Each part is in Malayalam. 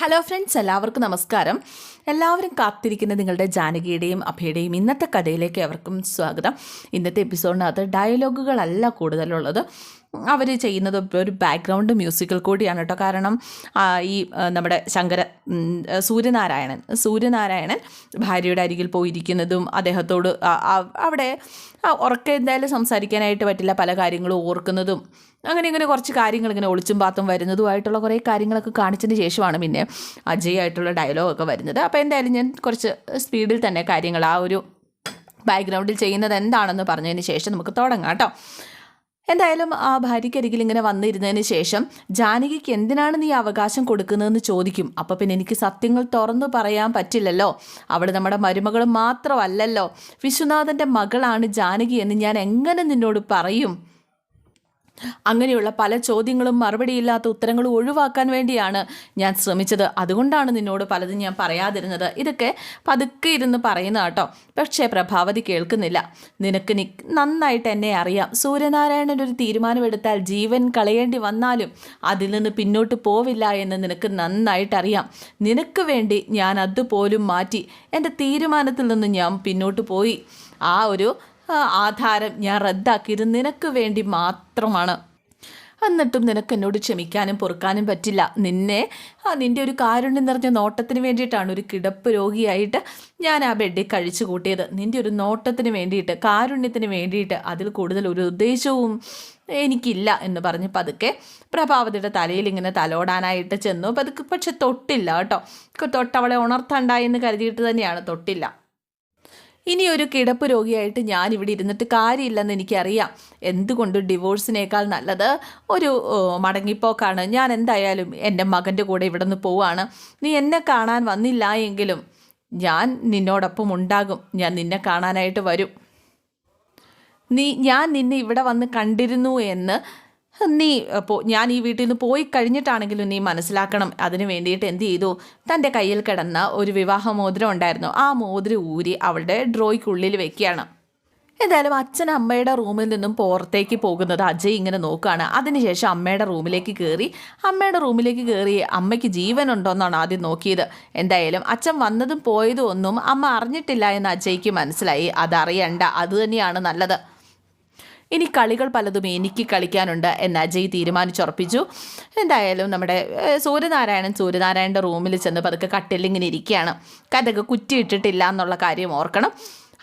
ഹലോ ഫ്രണ്ട്സ് എല്ലാവർക്കും നമസ്കാരം. എല്ലാവരും കാത്തിരിക്കുന്ന നിങ്ങളുടെ ജാനകിയുടെയും അഭയുടെയും ഇന്നത്തെ കഥയിലേക്ക് അവർക്കും സ്വാഗതം. ഇന്നത്തെ എപ്പിസോഡിനകത്ത് ഡയലോഗുകളല്ല കൂടുതലുള്ളത്. അവർ ചെയ്യുന്നത് ഒരു ബാക്ക്ഗ്രൗണ്ട് മ്യൂസിക്കൽ കൂടിയാണ് കേട്ടോ കാരണം ഈ നമ്മുടെ ശങ്കര സൂര്യനാരായണൻ സൂര്യനാരായണൻ ഭാര്യയുടെ അരികിൽ പോയിരിക്കുന്നതും അദ്ദേഹത്തോട് അവിടെ ഉറക്കെ എന്തായാലും സംസാരിക്കാനായിട്ട് പറ്റില്ല പല കാര്യങ്ങളും ഓർക്കുന്നതും അങ്ങനെ ഇങ്ങനെ കുറച്ച് കാര്യങ്ങൾ ഇങ്ങനെ ഒളിച്ചും പാത്തും വരുന്നതുമായിട്ടുള്ള കുറേ കാര്യങ്ങളൊക്കെ കാണിച്ചതിന് ശേഷമാണ് പിന്നെ അജയ് ആയിട്ടുള്ള ഡയലോഗൊക്കെ വരുന്നത്. അപ്പോൾ എന്തായാലും ഞാൻ കുറച്ച് സ്പീഡിൽ തന്നെ കാര്യങ്ങൾ ആ ഒരു ബാക്ക്ഗ്രൗണ്ടിൽ ചെയ്യുന്നത് എന്താണെന്ന് പറഞ്ഞതിന് ശേഷം നമുക്ക് തുടങ്ങാം കേട്ടോ എന്തായാലും ആ ഭാര്യയ്ക്കരികിൽ ഇങ്ങനെ വന്നിരുന്നതിന് ശേഷം ജാനകിക്ക് എന്തിനാണ് നീ അവകാശം കൊടുക്കുന്നതെന്ന് ചോദിക്കും. അപ്പം പിന്നെ എനിക്ക് സത്യങ്ങൾ തുറന്നു പറയാൻ പറ്റില്ലല്ലോ. അവൾ നമ്മുടെ മരുമകൾ മാത്രമല്ലല്ലോ. വിശ്വനാഥന്റെ മകളാണ് ജാനകി എന്ന് ഞാൻ എങ്ങനെ നിന്നോട് പറയും? അങ്ങനെയുള്ള പല ചോദ്യങ്ങളും മറുപടിയില്ലാത്ത ഉത്തരങ്ങളും ഒഴിവാക്കാൻ വേണ്ടിയാണ് ഞാൻ ശ്രമിച്ചത്. അതുകൊണ്ടാണ് നിന്നോട് പലതും ഞാൻ പറയാതിരുന്നത്. ഇതൊക്കെ പതുക്കെ ഇരുന്ന് പറയുന്ന കേട്ടോ. പക്ഷേ പ്രഭാവതി കേൾക്കുന്നില്ല. നിനക്ക് നി നന്നായിട്ട് എന്നെ അറിയാം. സൂര്യനാരായണൻ ഒരു തീരുമാനമെടുത്താൽ ജീവൻ കളയേണ്ടി വന്നാലും അതിൽ നിന്ന് പിന്നോട്ട് പോവില്ല എന്ന് നിനക്ക് നന്നായിട്ടറിയാം നിനക്ക് വേണ്ടി ഞാൻ അതുപോലും മാറ്റി. എന്റെ തീരുമാനത്തിൽ നിന്ന് ഞാൻ പിന്നോട്ട് പോയി. ആ ഒരു ആധാരം ഞാൻ റദ്ദാക്കിയത് നിനക്ക് വേണ്ടി മാത്രമാണ്. എന്നിട്ടും നിനക്ക് എന്നോട് ക്ഷമിക്കാനും പൊറുക്കാനും പറ്റില്ല. നിന്നെ നിന്റെ ഒരു കാരുണ്യം നിറഞ്ഞ നോട്ടത്തിന് വേണ്ടിയിട്ടാണ് ഒരു കിടപ്പ് രോഗിയായിട്ട് ഞാൻ ആ ബെഡിൽ കഴിച്ചു കൂട്ടിയത്. നിന്റെ ഒരു നോട്ടത്തിന് വേണ്ടിയിട്ട് കാരുണ്യത്തിന് വേണ്ടിയിട്ട് അതിൽ കൂടുതൽ ഒരു ഉദ്ദേശവും എനിക്കില്ല എന്ന് പറഞ്ഞ് പതുക്കെ പ്രഭാവതിയുടെ തലയിൽ ഇങ്ങനെ തലോടാനായിട്ട് ചെന്നു. പതുക്കെ പക്ഷെ തൊട്ടില്ല കേട്ടോ. തൊട്ടവളെ ഉണർത്തണ്ടായെന്ന് കരുതിയിട്ട് തന്നെയാണ്. തൊട്ടില്ല. ഇനി ഒരു കിടപ്പ് രോഗിയായിട്ട് ഞാൻ ഇവിടെ ഇരുന്നിട്ട് കാര്യമില്ലെന്ന് എനിക്കറിയാം. എന്തുകൊണ്ട് ഡിവോഴ്സിനേക്കാൾ നല്ലത്? ഒരു മടങ്ങിപ്പോക്കാണ്. ഞാൻ എന്തായാലും എന്റെ മകന്റെ കൂടെ ഇവിടെ നിന്ന് പോവാണ്. നീ എന്നെ കാണാൻ വന്നില്ല എങ്കിലും ഞാൻ നിന്നോടൊപ്പം ഉണ്ടാകും. ഞാൻ നിന്നെ കാണാനായിട്ട് വരും. നീ ഞാൻ നിന്നെ ഇവിടെ വന്ന് കണ്ടിരുന്നു എന്ന് നീ പോ ഞാൻ ഈ വീട്ടിൽ നിന്ന് പോയി കഴിഞ്ഞിട്ടാണെങ്കിലും നീ മനസ്സിലാക്കണം. അതിന് വേണ്ടിയിട്ട് എന്ത് ചെയ്തു? തന്റെ കയ്യിൽ കിടന്ന ഒരു വിവാഹ മോതിരം ഉണ്ടായിരുന്നു. ആ മോതിരം ഊരി അവളുടെ ഡ്രോയ്ക്കുള്ളിൽ വെക്കുകയാണ്. എന്തായാലും അച്ഛൻ അമ്മയുടെ റൂമിൽ നിന്നും പുറത്തേക്ക് പോകുന്നത് അജയ് ഇങ്ങനെ നോക്കുകയാണ്. അതിനുശേഷം അമ്മയുടെ റൂമിലേക്ക് കയറി അമ്മയുടെ റൂമിലേക്ക് കയറി അമ്മയ്ക്ക് ജീവനുണ്ടോയെന്നാണ് ആദ്യം നോക്കിയത്. എന്തായാലും അച്ഛൻ വന്നതും പോയതും ഒന്നും അമ്മ അറിഞ്ഞിട്ടില്ല എന്ന് അജയ്ക്ക് മനസ്സിലായി. അതറിയണ്ട അതുതന്നെയാണ് നല്ലത്. ഇനി കളികൾ പലതും എനിക്ക് കളിക്കാനുണ്ട് എന്ന് അജയ് തീരുമാനിച്ചുറപ്പിച്ചു. എന്തായാലും നമ്മുടെ സൂര്യനാരായണൻ സൂര്യനാരായണന്റെ റൂമിൽ ചെന്ന് പതുക്കെ കട്ടിലിങ്ങനെ ഇരിക്കുകയാണ്. കഥക്ക് കുറ്റിയിട്ടിട്ടില്ല എന്നുള്ള കാര്യം ഓർക്കണം.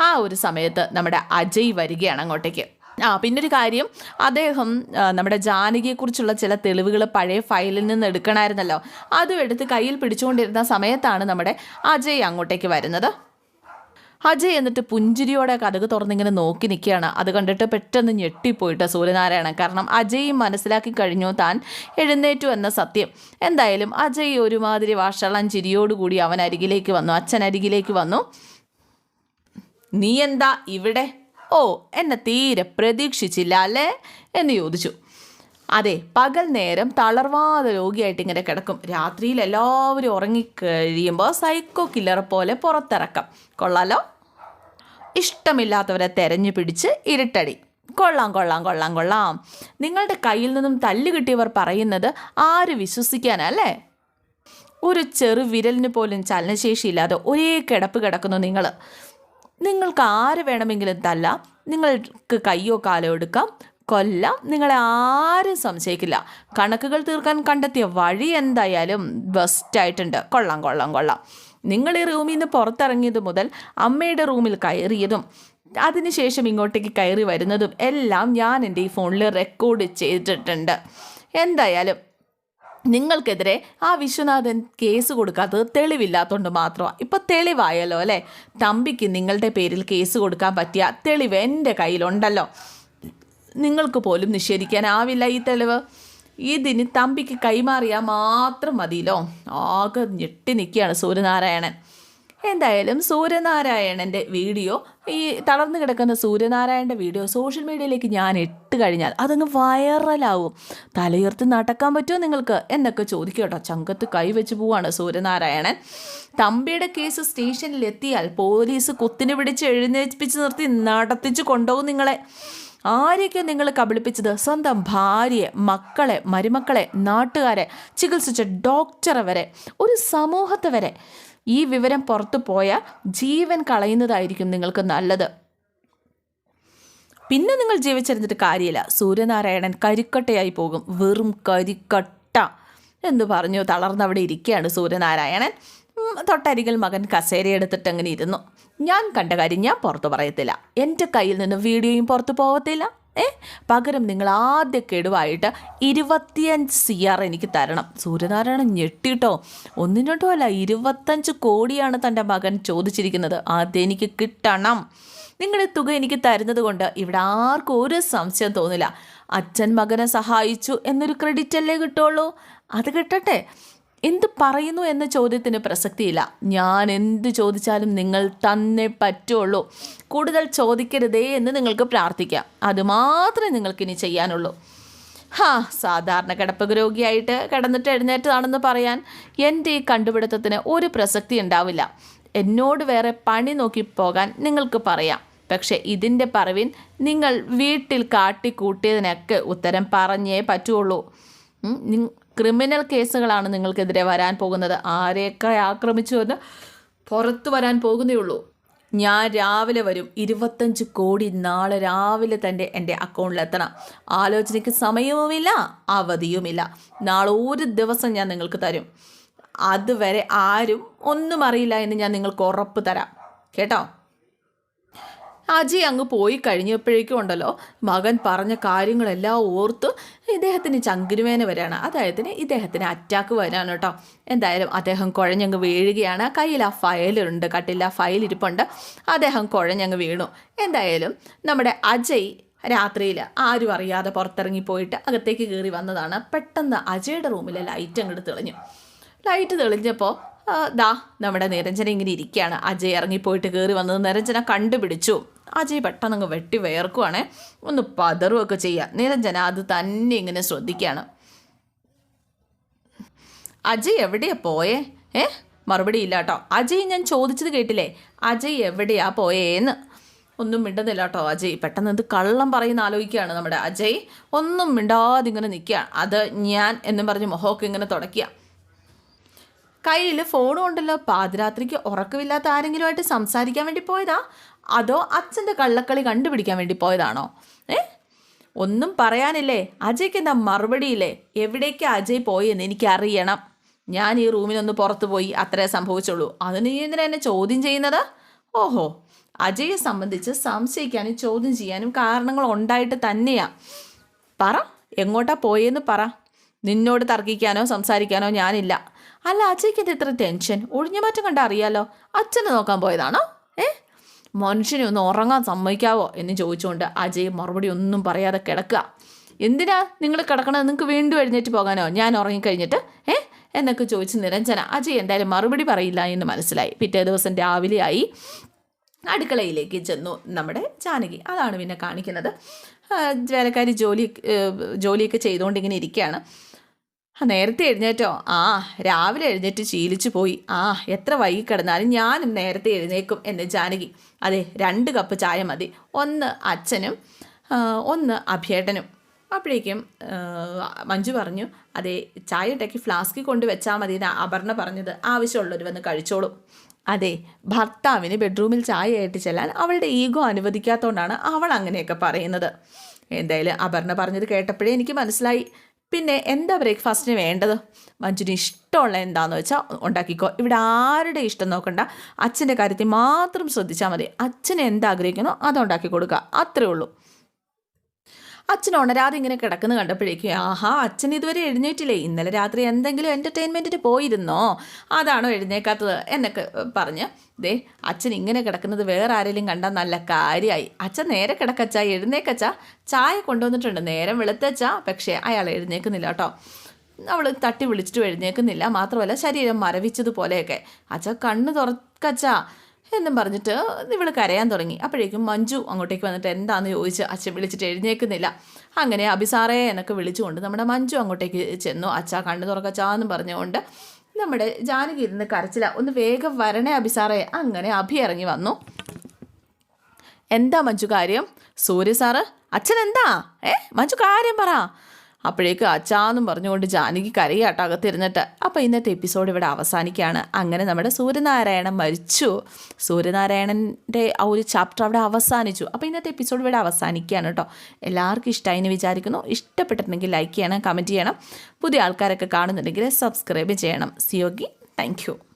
ആ ഒരു സമയത്ത് നമ്മുടെ അജയ് വരികയാണ് അങ്ങോട്ടേക്ക്. ആ പിന്നൊരു കാര്യം അദ്ദേഹം നമ്മുടെ ജാനകിയെക്കുറിച്ചുള്ള ചില തെളിവുകൾ പഴയ ഫയലിൽ നിന്ന് എടുക്കണമായിരുന്നല്ലോ. അതും എടുത്ത് കയ്യിൽ പിടിച്ചുകൊണ്ടിരുന്ന സമയത്താണ് നമ്മുടെ അജയ് അങ്ങോട്ടേക്ക് വരുന്നത്. അജയ് എന്നിട്ട് പുഞ്ചിരിയോടെ കഥക് തുറന്നിങ്ങനെ നോക്കി നിൽക്കുകയാണ്. അത് കണ്ടിട്ട് പെട്ടെന്ന് ഞെട്ടിപ്പോയിട്ട് സൂര്യനാരായണൻ. കാരണം അജയ് മനസ്സിലാക്കി കഴിഞ്ഞു. താൻ എഴുന്നേറ്റു എന്ന സത്യം. എന്തായാലും അജയ് ഒരുമാതിരി വാഷളം ചിരിയോടുകൂടി അവൻ അരികിലേക്ക് വന്നു. അച്ഛൻ അരികിലേക്ക് വന്നു. നീ എന്താ ഇവിടെ? ഓ എന്നെ തീരെ പ്രതീക്ഷിച്ചില്ല അല്ലേ? എന്ന് ചോദിച്ചു. അതെ പകൽ നേരം തളർവാത രോഗിയായിട്ട് ഇങ്ങനെ കിടക്കും. രാത്രിയിൽ എല്ലാവരും ഉറങ്ങിക്കഴിയുമ്പോൾ സൈക്കോ കില്ലർ പോലെ പുറത്തിറക്കാം. കൊള്ളാലോ? ഇഷ്ടമില്ലാത്തവരെ തെരഞ്ഞു പിടിച്ച് ഇരുട്ടടി. കൊള്ളാം കൊള്ളാം കൊള്ളാം കൊള്ളാം. നിങ്ങളുടെ കയ്യിൽ നിന്നും തല്ല് കിട്ടിയവർ പറയുന്നത് ആര് വിശ്വസിക്കാനല്ലേ ഒരു ചെറു വിരലിന് പോലും ചലനശേഷിയില്ലാതെ ഒരേ കിടപ്പ് കിടക്കുന്നു നിങ്ങൾ നിങ്ങൾക്ക് ആര് വേണമെങ്കിലും തല്ലാം നിങ്ങൾക്ക് കയ്യോ കാലോ എടുക്കാം കൊല്ലാം നിങ്ങളെ ആരും സംശയിക്കില്ല. കണക്കുകൾ തീർക്കാൻ കണ്ടെത്തിയ വഴി എന്തായാലും ബെസ്റ്റായിട്ടുണ്ട് കൊള്ളാം കൊള്ളാം കൊള്ളാം. നിങ്ങൾ ഈ റൂമിൽ നിന്ന് പുറത്തിറങ്ങിയത് മുതൽ അമ്മയുടെ റൂമിൽ കയറിയതും അതിനുശേഷം ഇങ്ങോട്ടേക്ക് കയറി വരുന്നതും എല്ലാം ഞാൻ എന്റെ ഈ ഫോണിൽ റെക്കോർഡ് ചെയ്തിട്ടുണ്ട്. എന്തായാലും നിങ്ങൾക്കെതിരെ ആ വിശ്വനാഥൻ കേസ് കൊടുക്കാത്തത് തെളിവില്ലാത്തതുകൊണ്ട് മാത്രമാണ് ഇപ്പം തെളിവായല്ലോ അല്ലേ? തമ്പിക്ക് നിങ്ങളുടെ പേരിൽ കേസ് കൊടുക്കാൻ പറ്റിയ തെളിവ് എന്റെ കയ്യിലുണ്ടല്ലോ. നിങ്ങൾക്ക് പോലും നിഷേധിക്കാനാവില്ല ഈ തെളിവ്? ഇതിന് തമ്പിക്ക് കൈമാറിയാൽ മാത്രം മതിയല്ലോ ആകെ ഞെട്ടി നിൽക്കുകയാണ് സൂര്യനാരായണൻ. എന്തായാലും സൂര്യനാരായണന്റെ വീഡിയോ ഈ തളർന്നു കിടക്കുന്ന സൂര്യനാരായണന്റെ വീഡിയോ സോഷ്യൽ മീഡിയയിലേക്ക് ഞാൻ ഇട്ട് കഴിഞ്ഞാൽ അതങ്ങ് വൈറലാവും. തലയുയർത്തി നടക്കാൻ പറ്റുമോ നിങ്ങൾക്ക്? എന്നൊക്കെ ചോദിക്കും കേട്ടോ ചങ്കത്ത് കൈവച്ച് പോവാണ് സൂര്യനാരായണൻ. തമ്പിയുടെ കേസ് സ്റ്റേഷനിലെത്തിയാൽ പോലീസ് കുത്തിന് പിടിച്ച് എഴുന്നേൽപ്പിച്ച് നിർത്തി നടത്തിച്ച് കൊണ്ടുപോകും നിങ്ങളെ. ആരെയൊക്കെ നിങ്ങൾ കബളിപ്പിച്ചത്? സ്വന്തം ഭാര്യയെ മക്കളെ മരുമക്കളെ നാട്ടുകാരെ ചികിത്സിച്ച ഡോക്ടറെ വരെ ഒരു സമൂഹത്തെ വരെ. ഈ വിവരം പുറത്തു പോയാൽ ജീവൻ കളയുന്നതായിരിക്കും നിങ്ങൾക്ക് നല്ലത്. പിന്നെ നിങ്ങൾ ജീവിച്ചിരുന്നിട്ട് കാര്യമില്ല. സൂര്യനാരായണൻ കരിക്കട്ടയായി പോകും. വെറും കരിക്കട്ട എന്ന് പറഞ്ഞു തളർന്നവിടെ ഇരിക്കുകയാണ് സൂര്യനാരായണൻ. തൊട്ടരികിൽ മകൻ കസേരയെടുത്തിട്ട് അങ്ങനെ ഇരുന്നു. ഞാൻ കണ്ട കാര്യം ഞാൻ പുറത്തു പറയത്തില്ല. എന്റെ കയ്യിൽ നിന്ന് വീഡിയോയും പുറത്തു പോകത്തില്ല. ഏ? പകരം നിങ്ങൾ ആദ്യ കെടുവായിട്ട് ഇരുപത്തിയഞ്ച് സി ആർ എനിക്ക് തരണം. സൂര്യനാരായണൻ ഞെട്ടിട്ടോ? ഒന്നും അല്ല ഇരുപത്തഞ്ച് കോടിയാണ് തന്റെ മകൻ ചോദിച്ചിരിക്കുന്നത്. എനിക്ക് കിട്ടണം. നിങ്ങളുടെ തുക എനിക്ക് തരുന്നത് കൊണ്ട് ഇവിടെ ആർക്കും ഒരു സംശയം തോന്നില്ല. അച്ഛൻ മകനെ സഹായിച്ചു എന്നൊരു ക്രെഡിറ്റ് അല്ലേ കിട്ടുള്ളൂ? അത് കിട്ടട്ടെ. എന്ത് പറയുന്നു എന്ന ചോദ്യത്തിന് പ്രസക്തിയില്ല. ഞാൻ എന്ത് ചോദിച്ചാലും നിങ്ങൾ തന്നെ പറ്റുള്ളൂ. കൂടുതൽ ചോദിക്കരുതേ എന്ന് നിങ്ങൾക്ക് പ്രാർത്ഥിക്കാം. അതുമാത്രമേ നിങ്ങൾക്കിനി ചെയ്യാനുള്ളൂ. ഹാ സാധാരണ കിടപ്പ് രോഗിയായിട്ട് കിടന്നിട്ട് എഴുന്നേറ്റതാണെന്ന് പറയാൻ എന്റെ ഈ കണ്ടുപിടുത്തത്തിന് ഒരു പ്രസക്തി ഉണ്ടാവില്ല. എന്നോട് വേറെ പണി നോക്കി പോകാൻ നിങ്ങൾക്ക് പറയാം. പക്ഷേ ഇതിന്റെ പറവിൻ നിങ്ങൾ വീട്ടിൽ കാട്ടിക്കൂട്ടിയതിനൊക്കെ ഉത്തരം പറഞ്ഞേ പറ്റുള്ളൂ. ക്രിമിനൽ കേസുകളാണ് നിങ്ങൾക്കെതിരെ വരാൻ പോകുന്നത്. ആരെയൊക്കെ ആക്രമിച്ചു എന്ന് പുറത്തു വരാൻ പോകുന്നേ ഉള്ളൂ. ഞാൻ രാവിലെ വരും. ഇരുപത്തഞ്ച് കോടി നാളെ രാവിലെ തന്നെ എന്റെ അക്കൗണ്ടിലെത്തണം ആലോചനയ്ക്ക് സമയവുമില്ല അവധിയുമില്ല. നാളെ ഒരു ദിവസം ഞാൻ നിങ്ങൾക്ക് തരും. അതുവരെ ആരും ഒന്നും അറിയില്ല എന്ന് ഞാൻ നിങ്ങൾക്ക് ഉറപ്പ് തരാം. കേട്ടോ? അജയ് അങ്ങ് പോയി കഴിഞ്ഞപ്പോഴേക്കും ഉണ്ടല്ലോ മകൻ പറഞ്ഞ കാര്യങ്ങളെല്ലാം ഓർത്ത് ഇദ്ദേഹത്തിന് ചങ്കിരുവേന വരികയാണ്. അതായത് ഇദ്ദേഹത്തിന് അറ്റാക്ക് വരാണ് കേട്ടോ. എന്തായാലും അദ്ദേഹം കുഴഞ്ഞങ്ങ് വീഴുകയാണ്. കയ്യിൽ ആ ഫയലുണ്ട് കട്ടില്ല ഫയൽ ഇരിപ്പുണ്ട്. അദ്ദേഹം കുഴഞ്ഞങ്ങ് വീണു. എന്തായാലും നമ്മുടെ അജയ് രാത്രിയിൽ ആരും അറിയാതെ പുറത്തിറങ്ങി പോയിട്ട് അകത്തേക്ക് കയറി വന്നതാണ്. പെട്ടെന്ന് അജയുടെ റൂമിലെ ലൈറ്റ് അങ്ങോട്ട് തെളിഞ്ഞു. ലൈറ്റ് തെളിഞ്ഞപ്പോൾ ദാ നമ്മുടെ നിരഞ്ജന ഇങ്ങനെ ഇരിക്കുകയാണ്. അജയ് ഇറങ്ങിപ്പോയിട്ട് കയറി വന്നത് നിരഞ്ജന കണ്ടുപിടിച്ചു. അജയ് പെട്ടെന്ന് അങ്ങ് വെട്ടി വേർക്കുവാണേ ഒന്ന് പതറുമൊക്കെ ചെയ്യുക നിരഞ്ജന അത് തന്നെ ഇങ്ങനെ ശ്രദ്ധിക്കുകയാണ്. അജയ് എവിടെയാ പോയേ? ഏ? മറുപടി ഇല്ല കേട്ടോ. അജയ് ഞാൻ ചോദിച്ചത് കേട്ടില്ലേ? അജയ് എവിടെയാ പോയേന്ന്? ഒന്നും മിണ്ടുന്നില്ല കേട്ടോ അജയ്. പെട്ടെന്ന് എന്ത് കള്ളം പറയുന്ന ആലോചിക്കുകയാണ് നമ്മുടെ അജയ്. ഒന്നും മിണ്ടാതിങ്ങനെ നിൽക്കുകയാണ്. അത് ഞാൻ എന്നും പറഞ്ഞ് മൊഹമൊക്കെ ഇങ്ങനെ തുടയ്ക്കുക. കയ്യിൽ ഫോണും ഉണ്ടല്ലോ. പാതിരാത്രിക്ക് ഉറക്കമില്ലാത്ത ആരെങ്കിലുമായിട്ട് സംസാരിക്കാൻ വേണ്ടി പോയതാ? അതോ അച്ഛന്റെ കള്ളക്കളി കണ്ടുപിടിക്കാൻ വേണ്ടി പോയതാണോ? ഏ? ഒന്നും പറയാനില്ലേ? അജയ്ക്ക് എന്താ മറുപടിയില്ലേ? എവിടേക്ക് അജയ് പോയെന്ന് എനിക്കറിയണം. ഞാൻ ഈ റൂമിനൊന്ന് പുറത്തു പോയി അത്രേ സംഭവിച്ചുള്ളൂ. അതിന് എന്തിനാ എന്നെ ചോദ്യം ചെയ്യുന്നത്? ഓഹോ. അജയെ സംബന്ധിച്ച് സംശയിക്കാനും ചോദ്യം ചെയ്യാനും കാരണങ്ങൾ ഉണ്ടായിട്ട് തന്നെയാ. പറ. എങ്ങോട്ടാ പോയെന്ന് പറ. നിന്നോട് തർക്കിക്കാനോ സംസാരിക്കാനോ ഞാനില്ല. അല്ല അച്ഛയ്ക്ക് എന്ത് ഇത്ര ടെൻഷൻ ഒഴിഞ്ഞുമാറ്റം കണ്ട അറിയാലോ. അച്ഛനെ നോക്കാൻ പോയതാണോ? ഏ? മനുഷ്യനെ ഒന്ന് ഉറങ്ങാൻ സമ്മതിക്കാവോ എന്ന് ചോദിച്ചുകൊണ്ട് അജയ് മറുപടി ഒന്നും പറയാതെ കിടക്കുക. എന്തിനാ നിങ്ങൾ കിടക്കണത്? നിങ്ങൾക്ക് വീണ്ടും എഴുന്നേറ്റ് പോകാനോ? ഞാൻ ഉറങ്ങിക്കഴിഞ്ഞിട്ട്. ഏ? എന്നൊക്കെ ചോദിച്ച് നിരഞ്ജന അജയ് എന്തായാലും മറുപടി പറയില്ല എന്ന് മനസ്സിലായി. പിറ്റേ ദിവസം രാവിലെയായി അടുക്കളയിലേക്ക് ചെന്നു നമ്മുടെ ജാനകി. അതാണ് പിന്നെ കാണിക്കുന്നത്. വേലക്കാരി ജോലി ജോലിയൊക്കെ ചെയ്തുകൊണ്ട് ഇങ്ങനെ ഇരിക്കുകയാണ്. നേരത്തെ എഴുന്നേറ്റോ. ആ രാവിലെ എഴുന്നേറ്റ് ശീലിച്ചു പോയി. ആ എത്ര വൈകി കിടന്നാലും ഞാനും നേരത്തെ എഴുന്നേക്കും എന്ന് ജാനകി. അതെ രണ്ട് കപ്പ് ചായ മതി. ഒന്ന് അച്ഛനും ഒന്ന് അഭ്യേട്ടനും. അപ്പോഴേക്കും മഞ്ജു പറഞ്ഞു അതെ ചായ ഇട്ടയ്ക്ക് ഫ്ലാസ്കിൽ കൊണ്ട് വെച്ചാൽ മതി അപർണ പറഞ്ഞത്. ആവശ്യമുള്ളവർ വന്ന് കഴിച്ചോളൂ. അതെ ഭർത്താവിന് ബെഡ്റൂമിൽ ചായ ആയിട്ട് ചെല്ലാൻ അവളുടെ ഈഗോ അനുവദിക്കാത്തതുകൊണ്ടാണ് അവൾ അങ്ങനെയൊക്കെ പറയുന്നത്. എന്തായാലും അപർണ പറഞ്ഞത് കേട്ടപ്പോഴേ എനിക്ക് മനസ്സിലായി. പിന്നെ എന്താ ബ്രേക്ക്ഫാസ്റ്റിന് വേണ്ടത്? മഞ്ജുന് ഇഷ്ടമുള്ള എന്താണെന്ന് വെച്ചാൽ ഉണ്ടാക്കിക്കോ. ഇവിടെ ആരുടെ ഇഷ്ടം നോക്കണ്ട. അച്ഛന്റെ കാര്യത്തിൽ മാത്രം ശ്രദ്ധിച്ചാൽ മതി. അച്ഛൻ എന്താഗ്രഹിക്കുന്നോ അത് ഉണ്ടാക്കി കൊടുക്കുക. അത്രേ ഉള്ളൂ. അച്ഛൻ ഉണരാതെ ഇങ്ങനെ കിടക്കുന്ന കണ്ടപ്പോഴേക്കും ആഹാ അച്ഛൻ ഇതുവരെ എഴുന്നേറ്റില്ലേ? ഇന്നലെ രാത്രി എന്തെങ്കിലും എന്റർടൈൻമെന്റിന് പോയിരുന്നോ? അതാണോ എഴുന്നേക്കാത്തത്? എന്നൊക്കെ പറഞ്ഞ് ദേ അച്ഛൻ ഇങ്ങനെ കിടക്കുന്നത് വേറെ ആരെങ്കിലും കണ്ടാൽ നല്ല കാര്യമായി അച്ഛൻ നേരെ കിടക്കച്ച എഴുന്നേക്കച്ച ചായ കൊണ്ടുവന്നിട്ടുണ്ട്. നേരം വെളുത്തച്ച പക്ഷേ അയാൾ എഴുന്നേക്കുന്നില്ല കേട്ടോ. അവൾ തട്ടി വിളിച്ചിട്ട് എഴുന്നേക്കുന്നില്ല. മാത്രമല്ല ശരീരം മരവിച്ചതുപോലെയൊക്കെ. അച്ഛ കണ്ണ് തുറക്കച്ചാ. എന്നും പറഞ്ഞിട്ട് ഇവൾ കരയാൻ തുടങ്ങി. അപ്പോഴേക്കും മഞ്ജു അങ്ങോട്ടേക്ക് വന്നിട്ട് എന്താണെന്ന് ചോദിച്ച് അച്ഛൻ വിളിച്ചിട്ട് എഴുന്നേക്കുന്നില്ല അങ്ങനെ അഭിസാറേ എന്നൊക്കെ വിളിച്ചുകൊണ്ട് നമ്മുടെ മഞ്ജു അങ്ങോട്ടേക്ക് ചെന്നു. അച്ഛ കണ്ണു തുറക്കച്ചാ എന്ന് പറഞ്ഞുകൊണ്ട് നമ്മുടെ ജാനകി ഇരുന്ന് കരച്ചില. ഒന്ന് വേഗം വരണേ അഭിസാറേ. അങ്ങനെ അഭി ഇറങ്ങി വന്നു. എന്താ മഞ്ജു കാര്യം? സൂര്യ സാറ്? അച്ഛൻ എന്താ? ഏ? മഞ്ജു കാര്യം പറ. അപ്പോഴേക്ക് അച്ചാന്നും പറഞ്ഞുകൊണ്ട് ജാനകി കരയാട്ടോ അകത്തിരുന്നിട്ട്. അപ്പോൾ ഇന്നത്തെ എപ്പിസോഡ് ഇവിടെ അവസാനിക്കുകയാണ്. അങ്ങനെ നമ്മുടെ സൂര്യനാരായണൻ മരിച്ചു. സൂര്യനാരായണന്റെ ആ ഒരു ചാപ്റ്റർ അവിടെ അവസാനിച്ചു. അപ്പോൾ ഇന്നത്തെ എപ്പിസോഡ് ഇവിടെ അവസാനിക്കുകയാണ് കേട്ടോ. എല്ലാവർക്കും ഇഷ്ടമായി എന്ന് വിചാരിക്കുന്നു. ഇഷ്ടപ്പെട്ടിട്ടുണ്ടെങ്കിൽ ലൈക്ക് ചെയ്യണം കമന്റ് ചെയ്യണം. പുതിയ ആൾക്കാരൊക്കെ കാണുന്നുണ്ടെങ്കിൽ സബ്സ്ക്രൈബ് ചെയ്യണം. സിയോഗി താങ്ക്